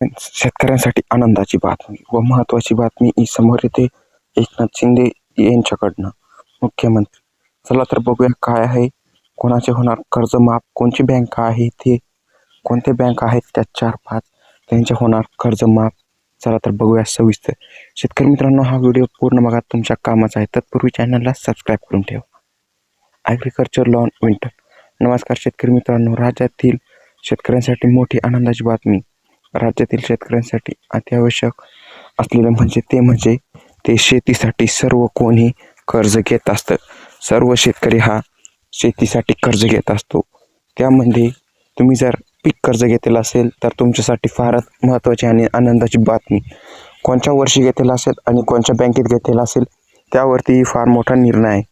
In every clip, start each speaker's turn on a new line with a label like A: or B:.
A: शेतकऱ्यांसाठी आनंदाची बातमी व महत्त्वाची बातमी ही समोर येते. एकनाथ शिंदे यांच्याकडनं. मुख्यमंत्री चला तर बघूया काय आहे कोणाचे होणार कर्जमाफ कोणची बँक आहे ते कोणते बँक आहेत त्या चार पाच त्यांचे होणार कर्जमाफ चला तर बघूया सविस्तर. शेतकरी मित्रांनो हा व्हिडिओ पूर्ण बघा तुमच्या कामाचा आहे. तत्पूर्वी चॅनलला सबस्क्राईब करून ठेवा. ॲग्रिकल्चर लॉन विंटर नमस्कार शेतकरी मित्रांनो राज्यातील शेतकऱ्यांसाठी मोठी आनंदाची बातमी. राज्यातील शेतकऱ्यांसाठी अत्यावश्यक असलेलं म्हणजे ते म्हणजे ते शेतीसाठी सर्व कोणी कर्ज घेत असतं. सर्व शेतकरी हा शेतीसाठी कर्ज घेत असतो. त्यामध्ये तुम्ही जर पीक कर्ज घेतलेलं असेल तर तुमच्यासाठी फारच महत्त्वाची आणि आनंदाची बातमी. कोणत्या वर्षी घेतलेलं असेल आणि कोणत्या बँकेत घेतलेलं असेल त्यावरती फार मोठा निर्णय आहे.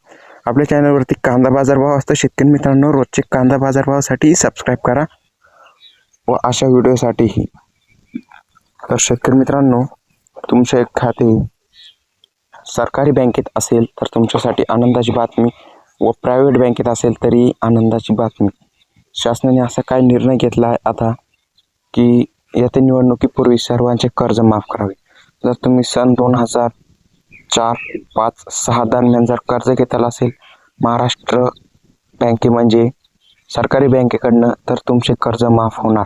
A: आपल्या चॅनलवरती कांदा बाजारभाव असतो. शेतकरी मित्रांनो रोजचे कांदा बाजारभावासाठी सबस्क्राईब करा व अशा व्हिडिओसाठीही तर शेतकरी मित्रांनो तुमचे खाते सरकारी बँकेत असेल तर तुमच्यासाठी आनंदाची बातमी व प्रायव्हेट बँकेत असेल तरी आनंदाची बातमी. शासनाने असा काय निर्णय घेतला आहे आता की येत्या निवडणुकीपूर्वी सर्वांचे कर्ज माफ करावे. जर तुम्ही सन दोन हजार चार पाच सहा दरम्यान जर कर्ज घेतलं असेल महाराष्ट्र बँके म्हणजे सरकारी बँकेकडनं तर तुमचे कर्ज माफ होणार.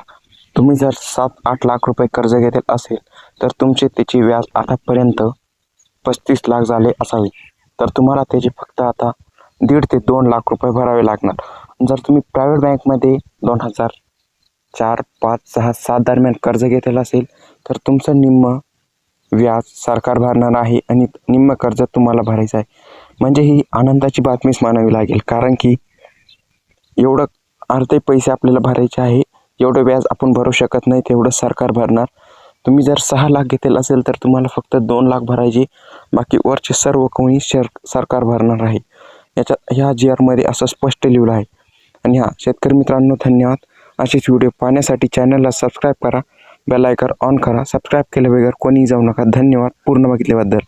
A: तुम्ही जर सात आठ लाख रुपये कर्ज घेतले असेल तर तुमचे त्याची व्याज आतापर्यंत पस्तीस लाख झाले असावे. तर तुम्हाला त्याचे फक्त आता दीड ते दोन लाख रुपये भरावे लागणार. जर तुम्ही प्रायव्हेट बँकमध्ये दोन हजार चार पाच सहा सात दरम्यान कर्ज घेतलेलं असेल तर तुमचं निम्म व्याज सरकार भरणार आहे आणि निम्म कर्ज तुम्हाला भरायचं आहे. म्हणजे ही आनंदाची बातमीच मानावी लागेल कारण की एवढं अर्धे पैसे आपल्याला भरायचे आहे एवढं व्याज आपण भरू शकत नाही तेवढं सरकार भरणार. तुम्ही जर सहा लाख घेतलेलं असेल तर तुम्हाला फक्त दोन लाख भरायचे बाकी वरचे सर्व कोणी शर सरकार भरणार आहे. याच्या ह्या जी आरमध्ये असं स्पष्ट लिहिलं आहे. आणि हां शेतकरी मित्रांनो धन्यवाद. असेच व्हिडिओ पाहण्यासाठी चॅनलला सबस्क्राईब करा. बेल आयकॉन ऑन करा. सबस्क्राईब केल्याबगैर कोणीही जाऊ नका. धन्यवाद. पूर्ण बघितल्याबद्दल.